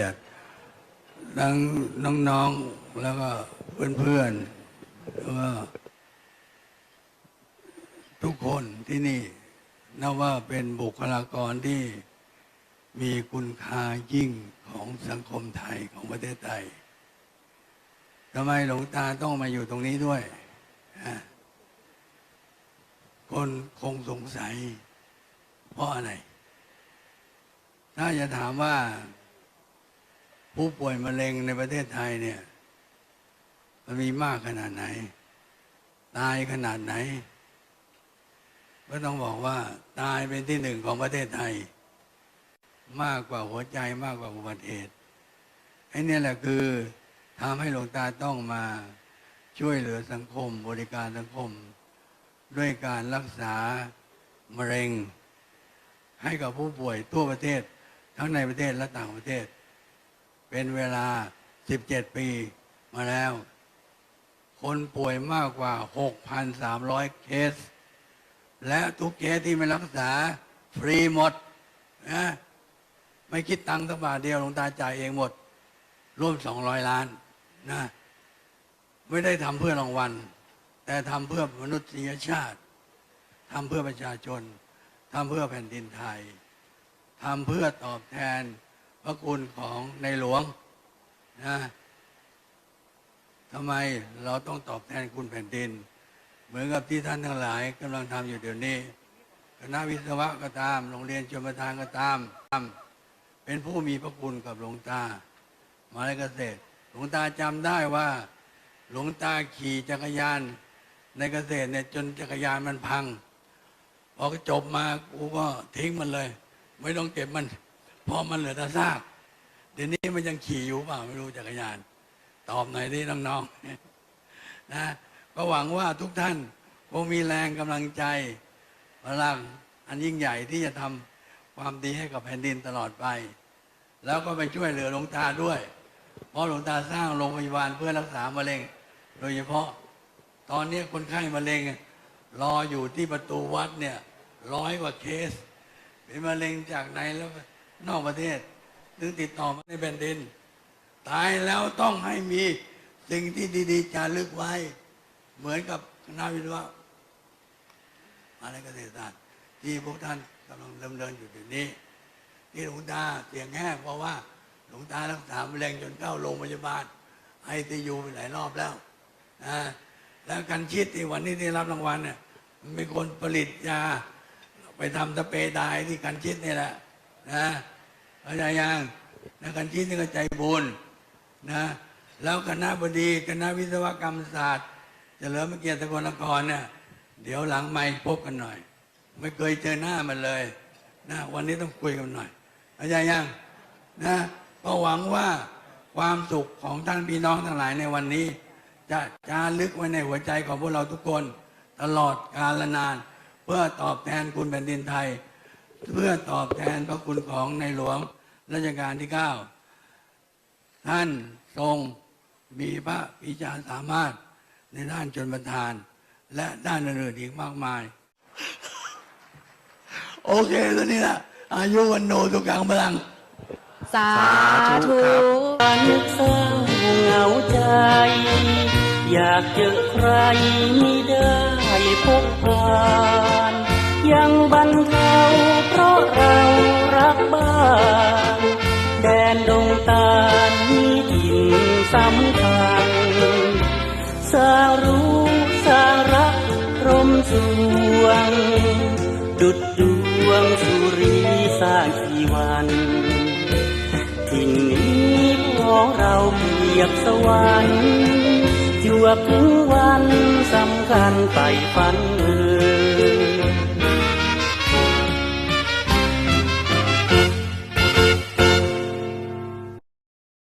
ียรติทั้งน้องๆแล้วก็เพื่อนๆแล้วก็ทุกคนที่นี่นับว่าเป็นบุคลากรที่มีคุณค่ายิ่งของสังคมไทยของประเทศไทยทำไมหลวงตาต้องมาอยู่ตรงนี้ด้วย คนคงสงสัย เพราะอะไร ถ้าจะถามว่า ผู้ป่วยมะเร็งในประเทศไทยเนี่ย มันมีมากขนาดไหน ตายขนาดไหน ก็ต้องบอกว่า ตายเป็นที่หนึ่งของประเทศไทย มากกว่าหัวใจมากกว่าอุบัติเหตุไอ้นี่แหละคือทำให้หลวงตาต้องมาช่วยเหลือสังคม บริการสังคม ด้วยการรักษามะเร็ง ให้กับผู้ป่วยทั่วประเทศ ทั้งในประเทศและต่างประเทศ เป็นเวลา 17 ปีมาแล้ว คนป่วยมากกว่า 6,300 เคส และทุกเคสที่ไม่รักษา ฟรีหมดนะไม่คิดตังค์สักบาทเดียวหลวงตาจ่ายเองหมด ร่วม 200 ล้านนะไม่ได้ทำเพื่อรางวัล แต่ทำเพื่อมนุษยชาติทำเพื่อประชาชนทำเพื่อแผ่นดินไทยทำเพื่อตอบแทน พระคุณของในหลวงนะทำไมเราต้องตอบแทนคุณแผ่นดิน เหมือนกับที่ท่านทั้งหลายกำลังทำอยู่เดี๋ยวนี้ คณะวิศวะก็ตาม โรงเรียนชมประทานก็ตาม เป็นผู้มีพระคุณกับหลวงตามาในเกษตร หลวงตาจำได้ว่า หลวงตาขี่จักรยานในเกษตรเนี่ยจนจักรยานมันพังพอจบมากูก็ทิ้งมันเลย ไม่ต้องเก็บมัน พราะมันเหลือแต่ซากเดี๋ยวนี้มันยังขี่อยู่เปล่าไม่รู้จักรยาน ตอบหน่อยดิน้องๆนะก็หวังว่าทุกท่านคงมีแรงกำลังใจพลังอันยิ่งใหญ่ที่จะทำความดีให้กับแผ่นดินตลอดไป แล้วก็ไปช่วยเหลือหลวงตาด้วย เพราะหลวงตาสร้างโรงพยาบาลเพื่อรักษามะเร็ง โดยเฉพาะ ตอนนี้คนไข้มะเร็ง รออยู่ที่ประตูวัดเนี่ยร้อยกว่าเคส เป็นมะเร็งจากในแล้ว นอกประเทศซึ่งติดต่อมาในแผ่นดิน ตายแล้วต้องให้มีสิ่งที่ดีๆจารึกไว้ เหมือนกับคณะวิศวะอะไรเกษตรศาสตร์ที่พวกท่านกำลังดำเนินอยู่เดี๋ยวนี้ที่หลวงตาเสียงแห้งเพราะว่าหลวงตารักษามะเร็งจนเข้าโรงพยาบาลไอซียูไปหลายรอบแล้วนะแล้วกันชิดที่วันนี้ที่รับรางวัลเนี่ยมันเป็นคนผลิตยาไปทำสเปรย์ไดายที่กันชิดนี่แหละ นะเข้าใจยังนะกันชิดนี่ก็ใจบุญนะแล้วคณะบดีคณะวิศวกรรมศาสตร์เฉลิมพระเกียรติกลนครเนี่ยเดี๋ยวหลังไม่พบกันหน่อย ไม่เคยเจอหน้ามันเลยนะวันนี้ต้องคุยกันหน่อยเข้าใจยังนะก็หวังว่าความสุขของท่านพี่น้องทั้งหลายในวันนี้ จะจารึกไว้ในหัวใจของพวกเราทุกคน ตลอดกาลนาน เพื่อตอบแทนคุณแผ่นดินไทย เพื่อตอบแทนพระคุณของในหลวงรัชกาลที่ 9 ท่านทรงมีพระวิจารณ์สามารถในด้านชนประทาน และด้านอื่นๆอีกมากมาย โอเคตัวนี้ละอายุวันโนทุกขังพลัง สาธุนึกเศร้าเหงาใจ อยากเจอใครไม่ได้พบผ่าน ยังบันเท สิ่งนี้ของเราเปรียบสวรรค์จวบถึงวันสำคัญไปฝันเอ่